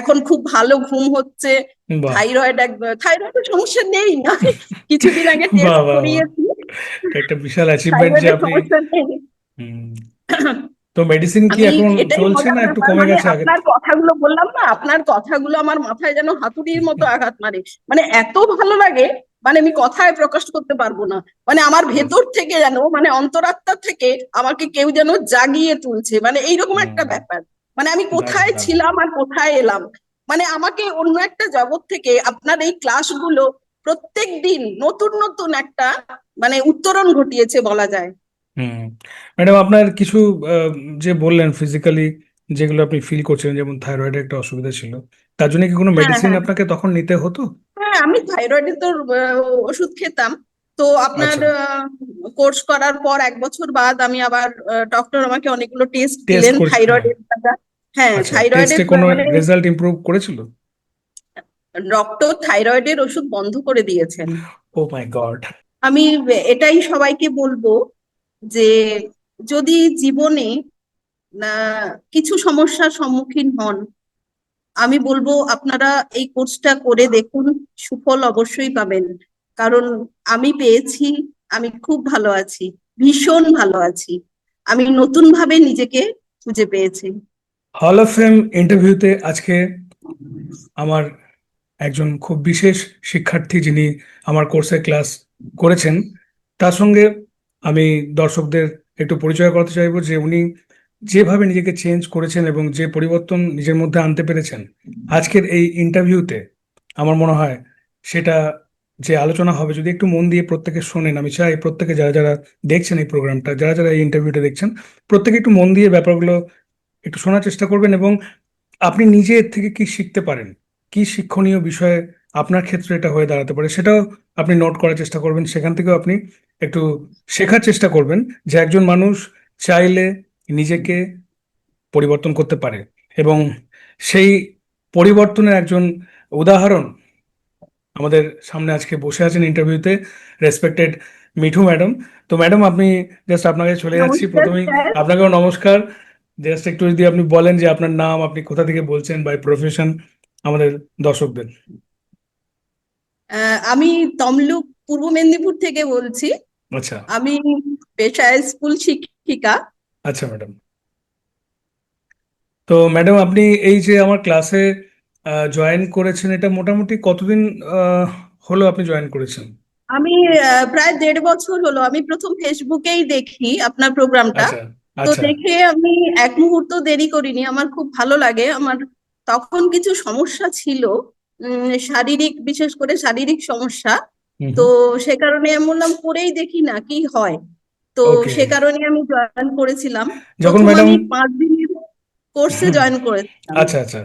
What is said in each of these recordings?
এখন খুব ভালো ঘুম হচ্ছে। থাইরয়েড থাইরয়েডের সমস্যা নেই না? কিছুদিন আগে টেস্ট করিয়েছি একটা বিশাল অ্যাচিভমেন্ট যে আপনি তো মেডিসিন কি এখন চলছে না? একটু কমে মানে গেছে আগে? আপনার কথাগুলো বললাম না? আপনার কথাগুলো আমার মাথায় যেন হাতুড়ির মতো আঘাত মারে। মানে এত ভালো লাগে মানে আমি কথায় প্রকাশ করতে পারব না। মানে আমার ভেতর থেকে যেন মানে অন্তরাত্মা থেকে আমাকে কেউ যেন জাগিয়ে তুলছে। মানে এইরকম একটা ব্যাপার। মানে আমি কোথায় ছিলাম আর কোথায় এলাম? মানে আমাকে অন্য একটা জগৎ থেকে আপনার এই ক্লাসগুলো প্রত্যেক দিন নতুন নতুন একটা মানে উত্তরণ ঘটিয়েছে বলা যায়। হুম ম্যাডাম আপনার কিছু যে বললেন ফিজিক্যালি যেগুলো আপনি ফিল করছেন যেমন থাইরয়েডের একটা অসুবিধা ছিল তার জন্য কি কোনো হ্যাঁ মেডিসিন হ্যাঁ। আপনাকে তখন নিতে হতো? হ্যাঁ আমি থাইরয়েডের তো ওষুধ খেতাম। তো আপনার আচ্ছা। কোর্স করার পর এক বছর বাদ আমি আবার ডক্টর আমাকে অনেকগুলো টেস্ট দিলেন হ্যাঁ থাইরয়েডের হ্যাঁ আচ্ছা থাইরয়েডের টেস্টে কোনো রেজাল্ট ইমপ্রুভ করেছিল? ডক্টর থাইরয়েডের ওষুধ বন্ধ করে দিয়েছেন। ও মাই গড আমি এটাই সবাইকে বলব যে যদি জীবনে কিছু সমস্যার সম্মুখীন হন আমি বলব আপনারা এই কোর্সটা করে দেখুন সুফল অবশ্যই পাবেন। কারণ আমি পেয়েছি আমি খুব ভালো আছি ভীষণ ভালো আছি। আমি নতুন ভাবে নিজেকে খুঁজে পেয়েছি। হল অফ ফেম ইন্টারভিউতে আজকে আমার একজন খুব বিশেষ শিক্ষার্থী যিনি আমার কোর্সে ক্লাস করেছেন, তার সঙ্গে আমি দর্শকদের একটু পরিচয় করতে চাইব যে উনি যেভাবে নিজেকে চেঞ্জ করেছেন এবং যে পরিবর্তন নিজের মধ্যে আনতে পেরেছেন, আজকের এই ইন্টারভিউতে আমার মনে হয় সেটা যে আলোচনা হবে, যদি একটু মন দিয়ে প্রত্যেকে শোনেন, আমি চাই প্রত্যেকে যারা যারা দেখছেন এই প্রোগ্রামটা যারা যারা এই ইন্টারভিউটা দেখছেন, প্রত্যেকে একটু মন দিয়ে ব্যাপারগুলো একটু শোনার চেষ্টা করবেন এবং আপনি নিজে এর থেকে কি শিখতে পারেন? কি শিক্ষণীয় বিষয়ে আপনার ক্ষেত্রে এটা হয়ে দাঁড়াতে পারে? সেটাও আপনি নোট করার চেষ্টা করবেন। সেখান থেকেও আপনি একটু শেখার চেষ্টা করবেন যে একজন মানুষ চাইলে নিজেকে পরিবর্তন করতে পারে এবং সেই পরিবর্তনের একজন উদাহরণ আমাদের সামনে আজকে বসে আছেন ইন্টারভিউতে রেসপেক্টেড মিঠু ম্যাডাম। তো ম্যাডাম আপনি জাস্ট আপনাকে চলে যাচ্ছি। প্রথমেই আপনাকেও নমস্কার। জাস্ট একটু যদি আপনি বলেন যে আপনার নাম আপনি কোথা থেকে বলছেন বাই প্রফেশন আমাদের দর্শকদের। আমি তমলুক পূর্ব মেদিনীপুর থেকে বলছি। আচ্ছা। আমি পেশায় স্কুল শিক্ষিকা। আচ্ছা ম্যাডাম। তো ম্যাডাম আপনি এই যে আমার ক্লাসে জয়েন করেছেন এটা মোটামুটি কতদিন হলো আপনি জয়েন করেছেন? আমি প্রায় দেড় বছর হলো। আমি প্রথম ফেসবুকেই দেখি আপনার প্রোগ্রামটা তো আচ্ছা। দেখে আমি এক মুহূর্ত দেরি করিনি আমার খুব ভালো লাগে। আমার তখন কিছু সমস্যা ছিল শারীরিক বিশেষ করে শারীরিক সমস্যা। তো সে কারণে আমি বললাম করেই দেখি না কি হয়? তো সে কারণে আমি জয়েন করেছিলাম। যখন ম্যাডাম আমি পাঁচ দিনের কোর্সে জয়েন করেছিলাম। আচ্ছা আচ্ছা।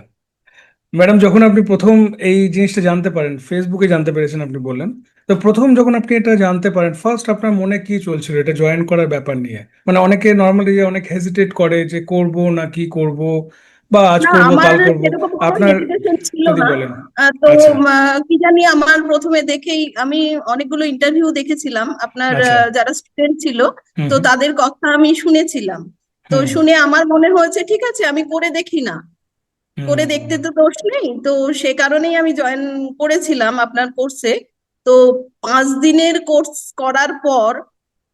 ম্যাডাম যখন আপনি প্রথম এই জিনিসটা জানতে পারেন ফেসবুকে জানতে পেরেছেন আপনি বললেন তো প্রথম যখন আপনি এটা জানতে পারেন ফার্স্ট আপনার মনে কি চলছিল? এটা জয়েন করার ব্যাপার নিয়ে। মানে অনেকে নর্মালি অনেক হেজিটেট করে যে করব না কি করব বা আজ করব কাল করব। আপনার যদি বলেন। তো আচ্ছা। কি জানি আমার প্রথমে দেখেই আমি অনেকগুলো ইন্টারভিউ দেখেছিলাম। আপনার আচ্ছা। যারা স্টুডেন্ট ছিল তো তাদের কথা আমি শুনেছিলাম। তো শুনে আমার মনে হয়েছে ঠিক আছে আমি করে দেখি না। করে দেখতে তো দোষ নেই। তো সে কারণেই আমি জয়েন করেছিলাম আপনার কোর্সে তো পাঁচ দিনের কোর্স করার পর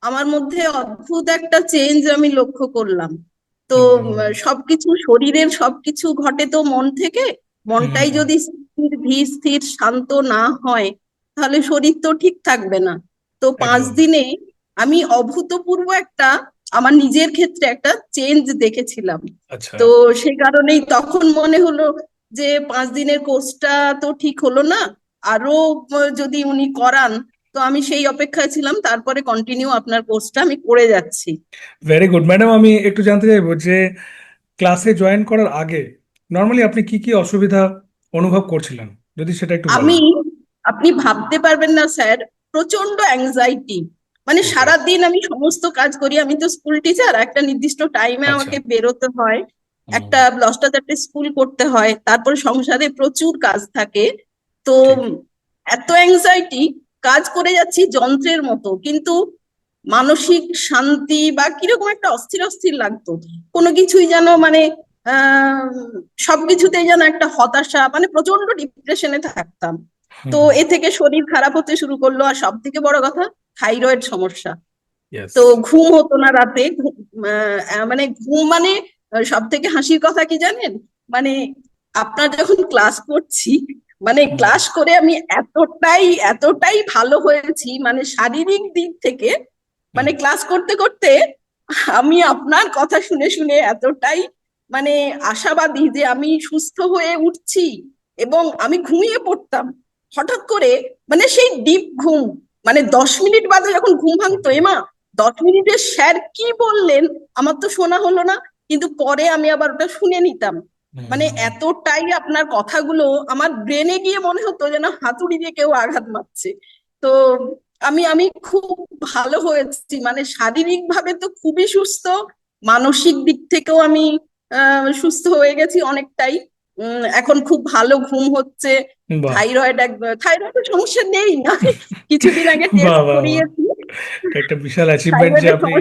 আমার মধ্যে অদ্ভুত একটা চেঞ্জ আমি লক্ষ্য করলাম। তো সবকিছু শরীরের সবকিছু ঘটে তো মন থেকে। মনটাই যদি স্থির ধীর স্থির শান্ত না হয় তাহলে শরীর তো ঠিক থাকবে না। তো পাঁচ দিনে আমি অভূতপূর্ব একটা আমার নিজের ক্ষেত্রে একটা চেঞ্জ দেখেছিলাম। আচ্ছা। তো সে কারণেই তখন মনে হলো যে পাঁচ দিনের কোর্সটা তো ঠিক হলো না আরও যদি উনি করান তো আমি সেই অপেক্ষায় ছিলাম তারপরে কন্টিনিউ আপনার কোর্সটা আমি করে যাচ্ছি। ভেরি গুড ম্যাডাম আমি একটু জানতে চাইব যে ক্লাসে জয়েন করার আগে নর্মালি আপনি কি কি অসুবিধা অনুভব করছিলেন? যদি সেটা একটু আমি আপনি ভাবতে পারবেন না স্যার প্রচণ্ড অ্যাংজাইটি মানে সারা দিন আমি সমস্ত কাজ করি আমি তো স্কুল টিচার একটা নির্দিষ্ট টাইমে আচ্ছা। আমাকে বেরোতে হয় একটা দশটা চারটে স্কুল করতে হয় তারপর সংসারে প্রচুর কাজ থাকে তো এত অ্যাংজাইটি কাজ করে যাচ্ছি যন্ত্রের মতো কিন্তু মানসিক শান্তি বা কীরকম একটা অস্থির অস্থির লাগতো। কোনো কিছুই যেন মানে আহ সবকিছুতেই যেন একটা হতাশা মানে প্রচণ্ড ডিপ্রেশনে থাকতাম। তো এ থেকে শরীর খারাপ হতে শুরু করল আর সব থেকে বড় কথা থাইরয়েড সমস্যা। তো ঘুম হতো না রাতে। মানে ঘুম মানে সব থেকে হাসির কথা কি জানেন? মানে আপনার যখন ক্লাস করছি মানে ক্লাস করে আমি এতটাই এতটাই ভালো হয়েছি মানে শারীরিক দিক থেকে মানে ক্লাস করতে করতে আমি আপনার কথা শুনে শুনে এতটাই মানে আশাবাদী যে আমি সুস্থ হয়ে উঠছি এবং আমি ঘুমিয়ে পড়তাম। হঠাৎ করে মানে সেই ডিপ ঘুম মানে দশ মিনিট বাদে যখন ঘুম ভাঙতো এমা দশ মিনিটে স্যার কি বললেন? আমার তো শোনা হলো না। কিন্তু পরে আমি আবার ওটা শুনে নিতাম। মানে এতটাই আপনার কথাগুলো আমার ব্রেনে গিয়ে মনে হতো যেন হাতুড়ি দিয়ে কেউ আঘাত মারছে। তো আমি আমি খুব ভালো হয়েছি। মানে শারীরিক ভাবে তো খুবই সুস্থ মানসিক দিক থেকেও আমি আহ সুস্থ হয়ে গেছি অনেকটাই। এখন খুব ভালো ঘুম হচ্ছে। থাইরয়েড থাইরয়েডের সমস্যা নেই। না কিছুদিন আগে টেস্ট। করিয়েছি। একটা বিশাল অ্যাচিভমেন্ট যে আপনি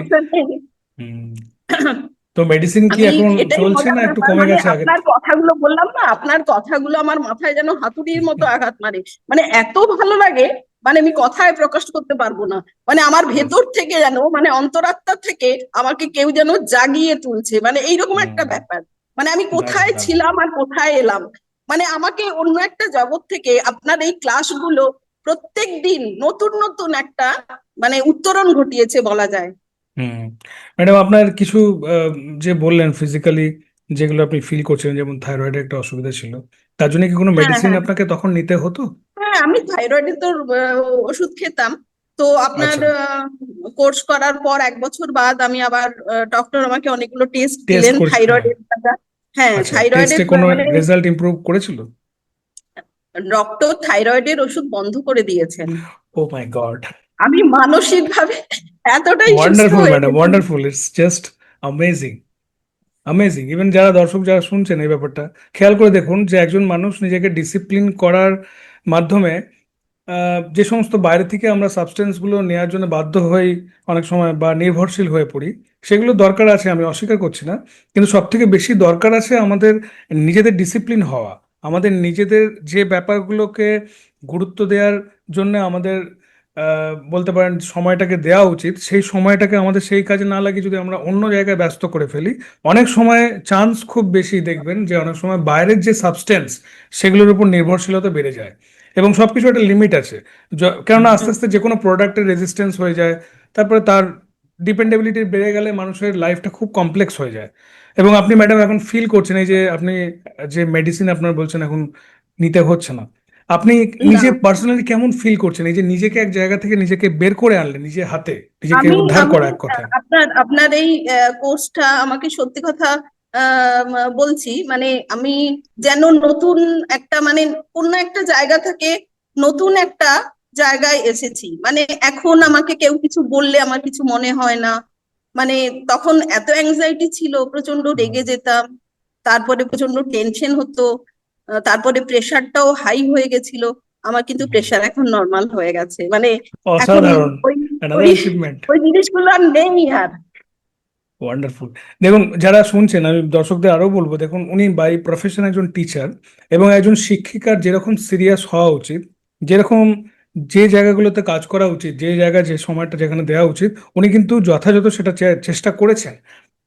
তো মেডিসিন কি এখন চলছে না একটু কমে মানে গেছে আগে? আপনার কথাগুলো বললাম না আপনার কথাগুলো আমার মাথায় যেন হাতুড়ির মতো আঘাত মারে। মানে এত ভালো লাগে মানে আমি কথায় প্রকাশ করতে পারব না। মানে আমার ভেতর থেকে যেন মানে অন্তরাত্মা থেকে আমাকে কেউ যেন জাগিয়ে তুলছে। মানে এইরকম একটা ব্যাপার। মানে আমি কোথায় ছিলাম আর কোথায় এলাম মানে আমাকে অন্য একটা জগৎ থেকে আপনার এই ক্লাসগুলো প্রত্যেক দিন নতুন নতুন একটা মানে উত্তরণ ঘটিয়েছে বলা যায় হুম ম্যাডাম আপনার কিছু যে বললেন ফিজিক্যালি যেগুলো আপনি ফিল করছেন যেমন থাইরয়েডের একটা অসুবিধা ছিল তার জন্য কি কোনো হ্যাঁ, মেডিসিন হ্যাঁ। আপনাকে তখন নিতে হতো হ্যাঁ আমি থাইরয়েডের তো ওষুধ খেতাম তো আপনার আচ্ছা। কোর্স করার পর এক বছর বাদ আমি আবার ডক্টর আমাকে অনেকগুলো টেস্ট দিলেন। থাইরয়েডের হ্যাঁ আচ্ছা থাইরয়েডের কোনো মানে রেজাল্ট ইমপ্রুভ করেছিল? ডক্টর থাইরয়েডের ওষুধ বন্ধ করে দিয়েছেন। ও মাই গড আমি মানসিক ভাবে এতটাই wonderful madam wonderful it's just amazing amazing even যারা দর্শক যারা শুনছেন এই ব্যাপারটা খেয়াল করে দেখুন যে একজন মানুষ নিজেকে ডিসিপ্লিন করার মাধ্যমে যে সমস্ত বাইরে থেকে আমরা সাবস্টেন্সগুলো নেওয়ার জন্য বাধ্য হই অনেক সময় বা নির্ভরশীল হয়ে পড়ি, সেগুলো দরকার আছে আমি অস্বীকার করছি না। কিন্তু সব থেকে বেশি দরকার আছে আমাদের নিজেদের ডিসিপ্লিন হওয়া। আমাদের নিজেদের যে ব্যাপারগুলোকে গুরুত্ব দেওয়ার জন্য আমাদের বলতে পারেন সময়টাকে দেওয়া উচিত, সেই সময়টাকে আমাদের সেই কাজে না লাগিয়ে যদি আমরা অন্য জায়গায় ব্যস্ত করে ফেলি, অনেক সময় চান্স খুব বেশি দেখবেন যে অনেক সময় বাইরের যে সাবস্টেন্স সেগুলোর উপর নির্ভরশীলতা বেড়ে যায়। এবং সবকিছু একটা লিমিট আছে। কেননা আস্তে আস্তে যে কোনো প্রোডাক্টের রেজিস্ট্যান্স হয়ে যায় তারপরে তার ডিপেন্ডেবিলিটি বেড়ে গেলে মানুষের লাইফটা খুব কমপ্লেক্স হয়ে যায়। এবং আপনি ম্যাডাম এখন ফিল করছেন এই যে আপনি যে মেডিসিন আপনার বলছেন এখন নিতে হচ্ছে না। আপনি নিজে পার্সোনালি কেমন ফিল করছেন? এই যে নিজেকে এক জায়গা থেকে নিজেকে বের করে আনলেন নিজে হাতে নিজেকে উদ্ধার করা এক কথায়। আপনার আপনার এই কোর্সটা আমাকে সত্যি কথা বলছি মানে আমি যেন নতুন একটা মানে অন্য একটা জায়গা থেকে নতুন একটা জায়গায় এসেছি। মানে এখন আমাকে কেউ কিছু বললে আমার কিছু মনে হয় না। মানে তখন এত অ্যাংজাইটি ছিল প্রচণ্ড রেগে যেতাম তারপরে প্রচণ্ড টেনশন হতো তারপরে প্রেশারটাও হাই হয়ে গেছিল আমার কিন্তু প্রেশার এখন নর্মাল হয়ে গেছে। মানে এখন ওই জিনিসগুলো আর নেই আর। ওয়ান্ডারফুল দেখুন, যারা শুনছেন, আমি দর্শকদের আরও বলব, দেখুন, উনি বাই প্রফেশন একজন টিচার এবং একজন শিক্ষিকার যেরকম সিরিয়াস হওয়া উচিত, যেরকম যে জায়গাগুলোতে কাজ করা উচিত, যে জায়গা, যে সময়টা যেখানে দেওয়া উচিত, উনি কিন্তু যথাযথ সেটা চেষ্টা করেছেন।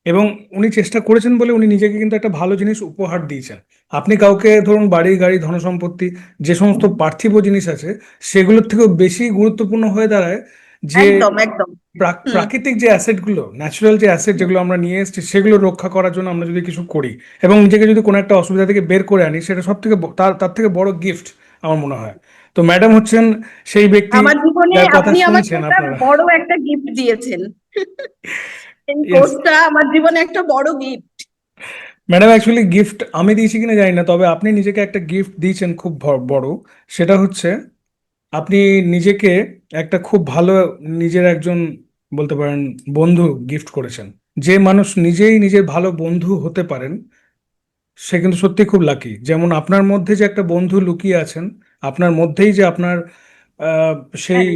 এবং উনি চেষ্টা করেছেন বলে উনি নিজেকে কিন্তু একটা ভালো জিনিস উপহার দিয়েছেন। আপনি কাউকে ধরুন বাড়ি, গাড়ি, ধনসম্পত্তি, যে সমস্ত পার্থিব জিনিস আছে, সেগুলোর থেকেও বেশি গুরুত্বপূর্ণ হয়ে দাঁড়ায় যে। প্রাকৃতিক যে অ্যাসেটগুলো ন্যাচারাল যে অ্যাসেট যেগুলো আমরা নিয়ে এসেছি সেগুলো রক্ষা করার জন্য আমরা যদি কিছু করি এবং নিজেকে যদি কোনো একটা অসুবিধা থেকে বের করে আনি সেটা সব থেকে তার তার থেকে বড় গিফট আমার মনে হয়। তো ম্যাডাম হচ্ছেন সেই ব্যক্তি আমার জীবনে আপনি আমাকে বড় একটা গিফট দিয়েছেন। এই কোর্সটা আমার জীবনে একটা বড় গিফট ম্যাডাম অ্যাকচুয়ালি গিফট আমি দিয়েছি কিনা জানি না তবে আপনি নিজেকে একটা গিফট দিয়েছেন খুব বড়। সেটা হচ্ছে আপনি নিজেকে একটা খুব ভালো নিজের একজন বলতে পারেন বন্ধু গিফট করেছেন। যে মানুষ নিজেই নিজের ভালো বন্ধু হতে পারেন, সে কিন্তু সত্যি খুব লাকি যেমন আপনার মধ্যে যে একটা বন্ধু লুকিয়ে আছেন, আপনার মধ্যেই যে আপনার সেই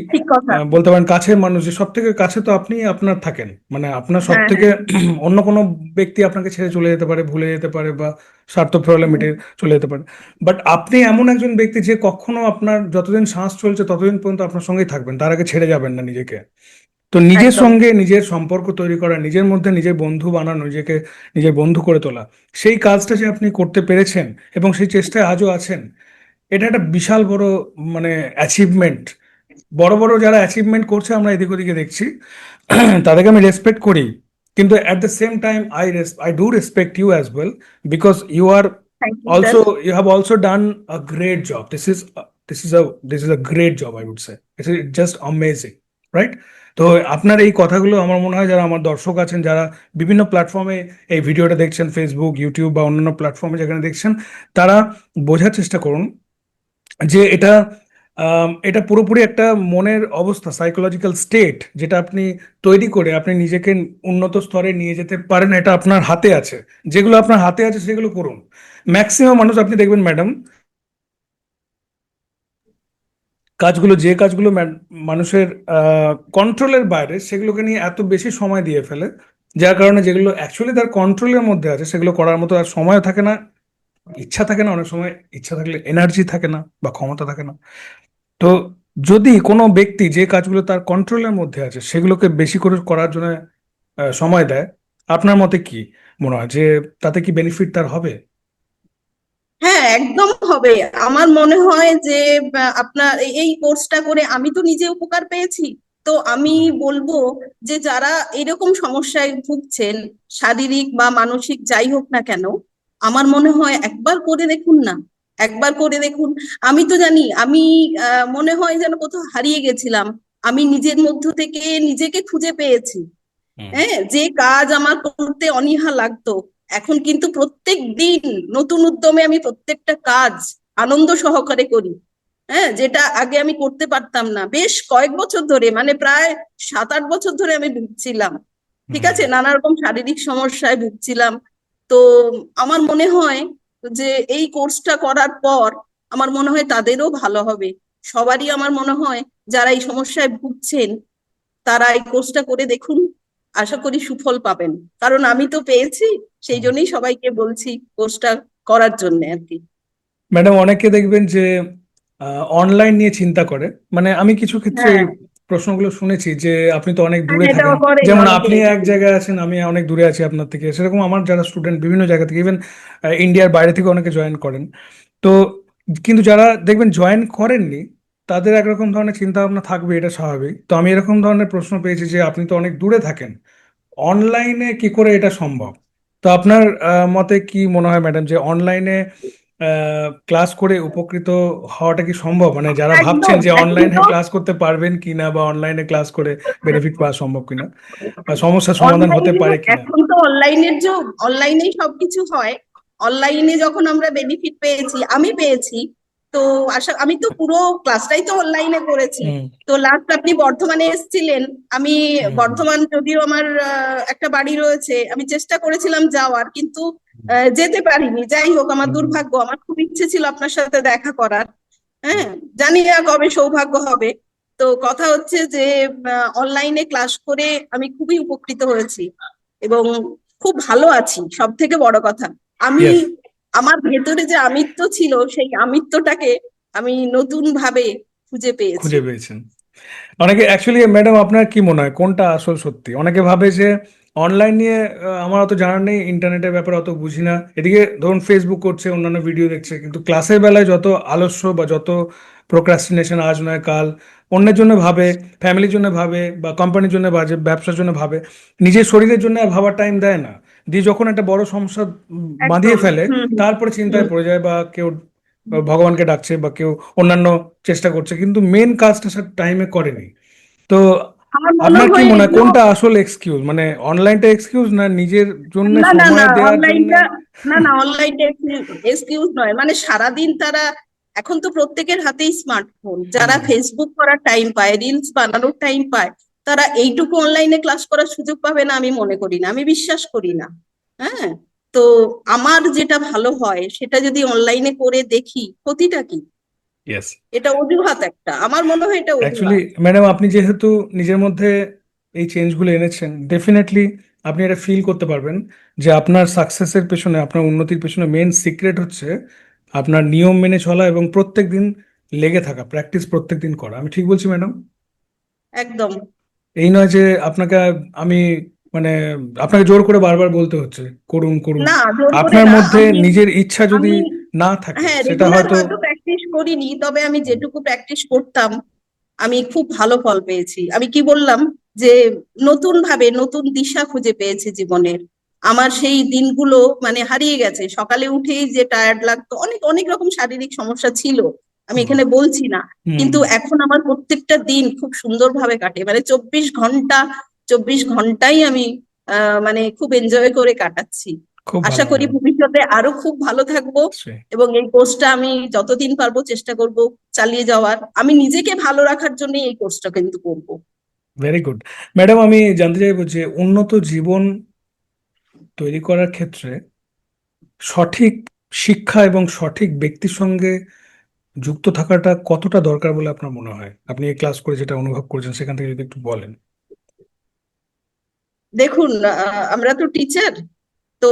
হ্যাঁ বলতে পারেন কাছের মানুষ যে সব থেকে কাছে তো আপনি আপনার থাকেন। মানে আপনার সব হ্যাঁ। থেকে অন্য কোনো ব্যক্তি আপনাকে ছেড়ে চলে যেতে পারে ভুলে যেতে পারে বা স্বার্থ প্রবলেম মিটে চলে যেতে পারে। বাট আপনি এমন একজন ব্যক্তি যে কখনো আপনার যতদিন শ্বাস চলছে ততদিন পর্যন্ত আপনার সঙ্গেই থাকবেন। তার আগে ছেড়ে যাবেন না নিজেকে। তো নিজের সঙ্গে নিজের সম্পর্ক তৈরি করা নিজের মধ্যে নিজের বন্ধু বানানো নিজেকে নিজের বন্ধু করে তোলা সেই কাজটা যে আপনি করতে পেরেছেন এবং সেই চেষ্টায় আজও আছেন এটা একটা বিশাল বড় মানে অ্যাচিভমেন্ট বড় বড় যারা অ্যাচিভমেন্ট করছে আমরা এদিক ওদিকে দেখছি তাদেরকে আমি রেসপেক্ট করি। কিন্তু at the same time I I do respect you as well because you are also you also also done done a great job. This is this is a this is a great job i would say. It's just amazing right? তো আপনার এই কথাগুলো আমার মনে হয় যারা আমার দর্শক আছেন যারা বিভিন্ন প্ল্যাটফর্মে এই ভিডিওটা দেখছেন ফেসবুক ইউটিউব বা অন্যান্য প্ল্যাটফর্মে যেখানে দেখছেন তারা বোঝার চেষ্টা করুন। যে এটা এটা পুরোপুরি একটা মনের অবস্থা সাইকোলজিক্যাল স্টেট যেটা আপনি তৈরি করে আপনি নিজেকে উন্নত স্তরে নিয়ে যেতে পারেন, এটা আপনার হাতে আছে। যেগুলো আপনার হাতে আছে সেগুলো করুন। ম্যাক্সিমাম মানুষ আপনি দেখবেন ম্যাডাম কাজগুলো, যে কাজগুলো মানুষের কন্ট্রোলের বাইরে সেগুলোকে নিয়ে এত বেশি সময় দিয়ে ফেলে, যার কারণে যেগুলো অ্যাকচুয়ালি তার কন্ট্রোলের মধ্যে আছে সেগুলো করার মতো আর সময়ও থাকে না। ইচ্ছা থাকে না, অনেক সময় ইচ্ছা থাকলে এনার্জি থাকে না বা ক্ষমতা থাকে না। তো যদি কোনো ব্যক্তি যে কাজগুলো তার কন্ট্রোলের মধ্যে আছে, সেগুলোকে বেশি করে করার জন্য সময় দেয়, আপনার মতে কি মনে হয়? যে তাতে কি বেনিফিট তার হবে? হ্যাঁ একদম হবে। আমার মনে হয় যে আপনার এই- কোর্সটা করে আমি তো নিজে উপকার পেয়েছি। তো আমি বলব যে যারা এরকম সমস্যায় ভুগছেন, শারীরিক বা মানসিক যাই হোক না কেন আমার মনে হয় একবার করে দেখুন না একবার করে দেখুন। আমি তো জানি আমি মনে হয় যেন কোথাও হারিয়ে গেছিলাম। আমি নিজের মধ্য থেকে নিজেকে খুঁজে পেয়েছি। হ্যাঁ যে কাজ আমার করতে অনীহা লাগতো এখন কিন্তু প্রত্যেক দিন নতুন উদ্যমে আমি প্রত্যেকটা কাজ আনন্দ সহকারে করি। হ্যাঁ যেটা আগে আমি করতে পারতাম না। বেশ কয়েক বছর ধরে মানে প্রায় সাত আট বছর ধরে আমি ভুগছিলাম। ঠিক আছে? নানা রকম শারীরিক সমস্যায় ভুগছিলাম। তো আমার মনে হয় যে এই কোর্সটা করার পর আমার মনে হয় তাদেরও ভালো হবে। সবারই আমার মনে হয় যারা এই সমস্যায় ভুগছেন তারা এই কোর্সটা করে দেখুন আশা করি সুফল পাবেন। কারণ আমি তো পেয়েছি সেই জন্যই সবাইকে বলছি কোর্সটা করার জন্য আর কি। ম্যাডাম অনেকে দেখবেন যে অনলাইন নিয়ে চিন্তা করে। মানে আমি কিছু ক্ষেত্রে হ্যাঁ। প্রশ্নগুলো শুনেছি যে আপনি তো অনেক দূরে হ্যাঁ, থাকেন। যেমন আপনি এক জায়গায় আছেন আমি অনেক দূরে আছি আপনার থেকে। সেরকম আমার যারা স্টুডেন্ট বিভিন্ন জায়গা থেকে ইভেন ইন্ডিয়ার বাইরে থেকে অনেকে জয়েন করেন। তো কিন্তু যারা দেখবেন জয়েন করেননি তাদের একরকম ধরনের চিন্তা ভাবনা থাকবে এটা স্বাভাবিক। তো আমি এরকম ধরনের প্রশ্ন পেয়েছি যে আপনি তো অনেক দূরে থাকেন। অনলাইনে কি করে এটা সম্ভব? তো আপনার মতে কি মনে হয় ম্যাডাম যে অনলাইনে ক্লাস করে উপকৃত হওয়াটা কি সম্ভব? মানে যারা ভাবছেন যে অনলাইনে ক্লাস করতে পারবেন কিনা বা অনলাইনে ক্লাস করে বেনিফিট পাওয়া সম্ভব কিনা? বা সমস্যার সমাধান হতে পারে কিনা? এখন তো অনলাইনের যুগ অনলাইনেই সবকিছু হয়। অনলাইনে যখন আমরা বেনিফিট পেয়েছি আমি পেয়েছি তো আশা আমি তো পুরো ক্লাসটাই তো অনলাইনে করেছি। তো লাস্ট আপনি বর্ধমানে এসেছিলেন আমি বর্ধমান যদিও আমার একটা বাড়ি রয়েছে আমি চেষ্টা করেছিলাম যাওয়ার কিন্তু যেতে পারিনি। যাই হোক আমার দুর্ভাগ্য। আমার খুব ইচ্ছে ছিল আপনার সাথে দেখা করার। হ্যাঁ জানি না কবে সৌভাগ্য হবে। তো কথা হচ্ছে যে অনলাইনে ক্লাস করে আমি খুবই উপকৃত হয়েছি এবং খুব ভালো আছি। সব থেকে বড় কথা আমি আমার ভেতরে যে আমিত্ব ছিল সেই আমিত্বটাকে আমি নতুন ভাবে খুঁজে পেয়েছি। খুঁজে পেয়েছেন। অনেকে অ্যাকচুয়ালি ম্যাডাম আপনার কি মনে হয়? কোনটা আসল সত্যি? অনেকে ভাবে যে অনলাইন নিয়ে আমার অত জানা নেই ইন্টারনেটের ব্যাপারে অত বুঝি না। এদিকে ধরুন ফেসবুক করছে অন্যান্য ভিডিও দেখছে কিন্তু ক্লাসের বেলায় যত আলস্য বা যত প্রোক্রাস্টিনেশন আজ নয় কাল অন্যের জন্য ভাবে ফ্যামিলির জন্য ভাবে বা কোম্পানির জন্য ভাবে ব্যবসার জন্য ভাবে নিজের শরীরের জন্য আর ভাবার টাইম দেয় না। দিয়ে যখন একটা বড় সমস্যা বাঁধিয়ে ফেলে তারপরে চিন্তায় পড়ে যায় বা কেউ ভগবানকে ডাকছে বা কেউ অন্যান্য চেষ্টা করছে কিন্তু মেন কাজটা টাইমে করেনি। তো আপনার কি মনে হয় কোনটা আসল এক্সকিউজ মানে অনলাইনটা এক্সকিউজ না নিজের জন্য না না না অনলাইনটা না না অনলাইনটা এক্সকিউজ নয়। মানে সারাদিন তারা এখন তো প্রত্যেকের হাতেই স্মার্টফোন যারা ফেসবুক করার টাইম পায় রিলস বানানোর টাইম পায় তারা এইটুকু অনলাইনে ক্লাস করার সুযোগ পাবে না আমি মনে করি না। আমি বিশ্বাস করি না। হ্যাঁ? তো আমার যেটা ভালো হয় সেটা যদি অনলাইনে করে দেখি ক্ষতিটা কি? এটা অজুহাত একটা। আমার মনে হয় এটা অ্যাকচুয়ালি ম্যাডাম আপনি যেহেতু নিজের মধ্যে এই চেঞ্জগুলো এনেছেন ডেফিনেটলি আপনি এটা ফিল করতে পারবেন যে আপনার সাকসেসের পেছনে আপনার উন্নতির পেছনে মেন সিক্রেট হচ্ছে আপনার নিয়ম মেনে চলা এবং প্রত্যেক দিন লেগে থাকা প্র্যাকটিস প্রত্যেক দিন করা। আমি ঠিক বলছি ম্যাডাম একদম। এই নয় যে আপনাকে আমি মানে আপনাকে জোর করে বারবার বলতে হচ্ছে করুন করুন। আপনার মধ্যে নিজের ইচ্ছা যদি না থাকে হ্যাঁ সেটা হয়তো প্র্যাকটিস করিনি তবে আমি যেটুকু প্র্যাকটিস করতাম আমি খুব ভালো ফল পেয়েছি। আমি কি বললাম যে নতুন ভাবে নতুন দিশা খুঁজে পেয়েছি জীবনের। আমার সেই দিনগুলো মানে হারিয়ে গেছে। সকালে উঠেই যে টায়ার্ড লাগতো অনেক অনেক রকম শারীরিক সমস্যা ছিল আমি এখানে বলছি না। কিন্তু এখন আমার প্রত্যেকটা দিন খুব সুন্দরভাবে কাটে। মানে চব্বিশ ঘণ্টা চব্বিশ ঘন্টাই আমি আহ মানে খুব এনজয় করে কাটাচ্ছি। আশা করি ভবিষ্যতে আরও খুব ভালো থাকব এবং এই কোর্সটা আমি যতদিন পারব চেষ্টা করব চালিয়ে যাওয়ার। আমি নিজেকে ভালো রাখার জন্য এই কোর্সটা কিন্তু করব। ভেরি গুড ম্যাডাম আমি জানতে চাইব যে উন্নত জীবন তৈরি করার ক্ষেত্রে সঠিক শিক্ষা এবং সঠিক ব্যক্তির সঙ্গে যুক্ত থাকাটা কতটা দরকার বলে আপনার মনে হয়? আপনি এই ক্লাস করে যেটা অনুভব করেছেন সেখান থেকে যদি একটু বলেন। দেখুন আমরা তো টিচার তো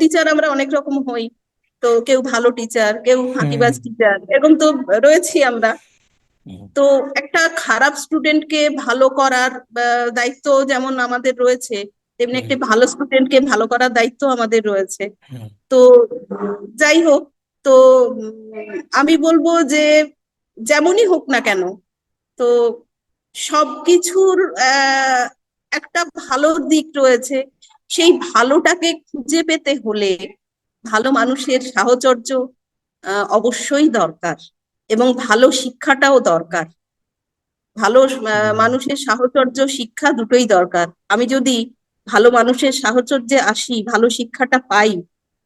টিচার আমরা অনেক রকম হই। তো কেউ ভালো টিচার কেউ ফাঁকিবাজ টিচার এরকম তো রয়েছি আমরা। তো একটা খারাপ স্টুডেন্টকে ভালো করার দায়িত্ব যেমন আমাদের রয়েছে তেমনি। একটি ভালো স্টুডেন্টকে ভালো করার দায়িত্ব আমাদের রয়েছে। তো যাই হোক তো আমি বলব যে যেমনই হোক না কেন তো সবকিছুর আহ, একটা ভালো দিক রয়েছে। সেই ভালোটাকে খুঁজে পেতে হলে ভালো মানুষের সাহচর্য অবশ্যই দরকার এবং ভালো শিক্ষাটাও দরকার। ভালো মানুষের সাহচর্য শিক্ষা দুটোই দরকার। আমি যদি ভালো মানুষের সাহচর্যে আসি ভালো শিক্ষাটা পাই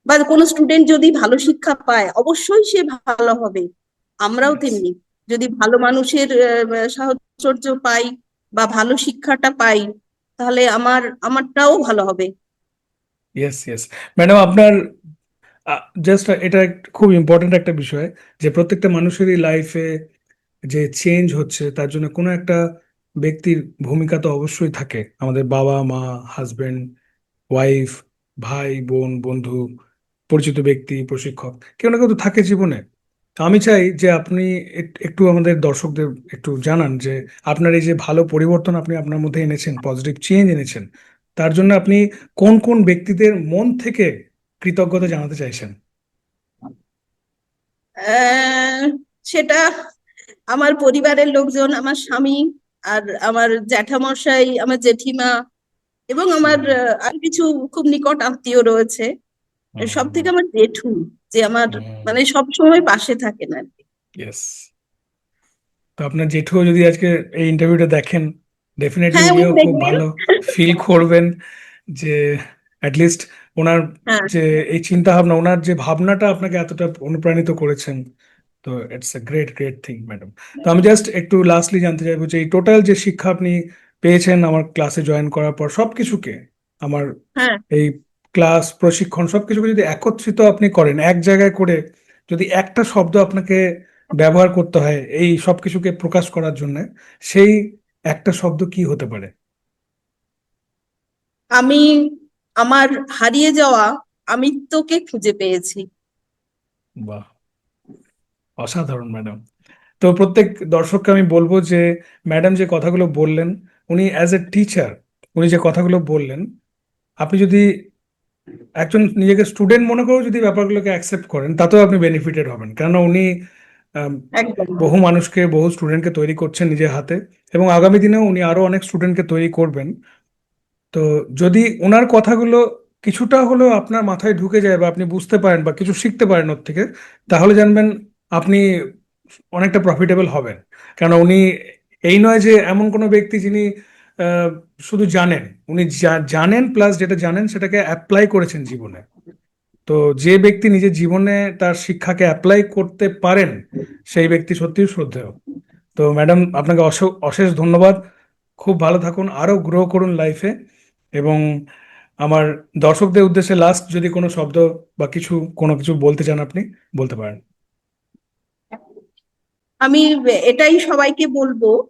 বা কোনো স্টুডেন্ট যদি ভালো শিক্ষা পায় অবশ্যই সে ভালো হবে। আমরাও তেমনি। যদি ভালো মানুষের সাহচর্য পাই বা ভালো শিক্ষাটা পাই তাহলে আমার, আমারটাও ভালো হবে। ইয়েস ইয়েস ম্যাডাম আপনার জাস্ট এটা খুব ইম্পর্ট্যান্ট একটা বিষয় যে প্রত্যেকটা মানুষেরই লাইফে যে চেঞ্জ হচ্ছে, তার জন্য কোনো একটা ব্যক্তির ভূমিকা তো অবশ্যই থাকে। আমাদের বাবা, মা হাজবেন্ড ওয়াইফ ভাই, বোন, বন্ধু, পরিচিত ব্যক্তি, প্রশিক্ষক, কেউ না কেউ তো থাকে জীবনে। আমি চাই যে আপনি একটু আমাদের দর্শকদের একটু জানান যে আপনার এই যে ভালো পরিবর্তন আপনি আপনার মধ্যে এনেছেন পজিটিভ চেঞ্জ এনেছেন তার জন্য আপনি কোন কোন ব্যক্তিদের মন থেকে কৃতজ্ঞতা জানাতে চাইছেন? সেটা আমার পরিবারের লোকজন আমার স্বামী আর আমার জ্যাঠামশাই আমার জেঠিমা এবং আমার আর কিছু খুব নিকট আত্মীয় রয়েছে। সব থেকে আমার জেঠু যে আমার মানে সব সময় পাশে থাকেন আর কি। ইয়েস তো আপনার জেঠুও যদি আজকে এই ইন্টারভিউটা দেখেন ডেফিনেটলি হ্যাঁ, উনিও খুব ভালো ফিল করবেন যে অ্যাটলিস্ট ওনার হ্যাঁ। যে এই চিন্তা ভাবনা ওনার যে ভাবনাটা আপনাকে এতটা অনুপ্রাণিত করেছেন তো it's a great great thing madam তো আমি জাস্ট একটু লাস্টলি জানতে চাইব যে এই টোটাল যে শিক্ষা আপনি পেয়েছেন আমার ক্লাসে জয়েন করার পর সবকিছুকে আমার হ্যাঁ। এই ক্লাস প্রশিক্ষণ সবকিছুকে যদি একত্রিত আপনি করেন এক জায়গায় করে যদি একটা শব্দ আপনাকে ব্যবহার করতে হয় এই সবকিছুকে প্রকাশ করার জন্য সেই একটা শব্দ কি হতে পারে? আমি আমার হারিয়ে যাওয়া আমিত্বকে খুঁজে পেয়েছি। বাহ! অসাধারণ ম্যাডাম। তো প্রত্যেক দর্শককে আমি বলব যে ম্যাডাম যে কথাগুলো বললেন উনি অ্যাজ এ টিচার উনি যে কথাগুলো বললেন আপনি যদি একজন নিজেকে স্টুডেন্ট মনে করেও যদি ব্যাপারগুলোকে অ্যাকসেপ্ট করেন তাতেও আপনি বেনিফিটেড হবেন। কেননা উনি বহু মানুষকে বহু স্টুডেন্টকে তৈরি করছেন নিজের হাতে এবং আগামী দিনেও উনি আরও অনেক স্টুডেন্টকে তৈরি করবেন। তো যদি ওনার কথাগুলো কিছুটা হলেও আপনার মাথায় ঢুকে যায় বা আপনি বুঝতে পারেন বা কিছু শিখতে পারেন ওর থেকে তাহলে জানবেন আপনি অনেকটা প্রফিটেবল হবেন। কেন উনি এই নয় যে এমন কোনো ব্যক্তি যিনি শুধু জানেন। উনি জানেন প্লাস যেটা জানেন সেটাকে অ্যাপ্লাই করেছেন জীবনে। তো যে ব্যক্তি নিজের জীবনে তার শিক্ষাকে অ্যাপ্লাই করতে পারেন, সেই ব্যক্তি সত্যিই শ্রদ্ধেয়। তো ম্যাডাম আপনাকে অশ- অশেষ ধন্যবাদ। খুব ভালো থাকুন, আরও গ্রো করুন লাইফে এবং আমার দর্শকদের উদ্দেশ্যে লাস্ট যদি কোনো শব্দ বা কিছু, কোনো কিছু বলতে চান আপনি, বলতে পারেন। আমি এটাই সবাইকে বলব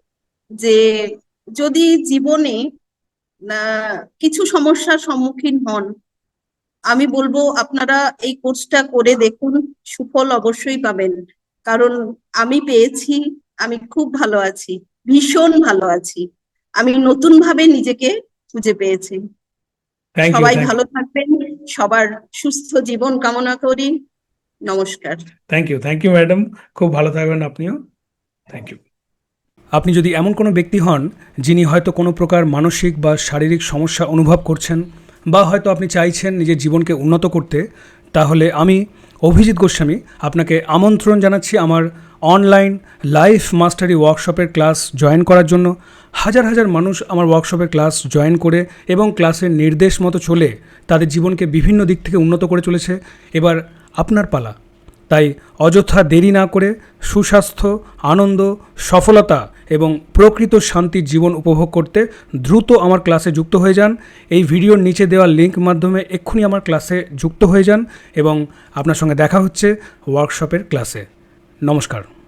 যে যদি জীবনে কিছু সমস্যার সম্মুখীন হন আমি বলব আপনারা এই কোর্সটা করে দেখুন সুফল অবশ্যই পাবেন। কারণ আমি পেয়েছি আমি খুব ভালো আছি ভীষণ ভালো আছি। আমি নতুন ভাবে নিজেকে খুঁজে পেয়েছি। সবাই ভালো থাকবেন সবার সুস্থ জীবন কামনা করি। নমস্কার। Thank you thank you madam খুব ভালো থাকবেন আপনিও। থ্যাংক ইউ আপনি যদি এমন কোনো ব্যক্তি হন যিনি হয়তো কোনো প্রকার মানসিক বা শারীরিক সমস্যা অনুভব করছেন বা হয়তো আপনি চাইছেন নিজের জীবনকে উন্নত করতে, তাহলে আমি অভিজিৎ গোস্বামী আপনাকে আমন্ত্রণ জানাচ্ছি আমার অনলাইন লাইফ মাস্টারি ওয়ার্কশপের ক্লাস জয়েন করার জন্য। হাজার হাজার মানুষ আমার ওয়ার্কশপের ক্লাস জয়েন করে এবং ক্লাসের নির্দেশ মতো চলে তাদের জীবনকে বিভিন্ন দিক থেকে উন্নত করে চলেছে। এবার আপনার পালা। তাই অযথা দেরি না করে সুস্বাস্থ্য, আনন্দ, সফলতা এবং প্রকৃত শান্তির জীবন উপভোগ করতে দ্রুত আমার ক্লাসে যুক্ত হয়ে যান। এই ভিডিওর নিচে দেওয়া লিঙ্ক মাধ্যমে এক্ষুনি আমার ক্লাসে যুক্ত হয়ে যান এবং আপনার সঙ্গে দেখা হচ্ছে ওয়ার্কশপের ক্লাসে নমস্কার।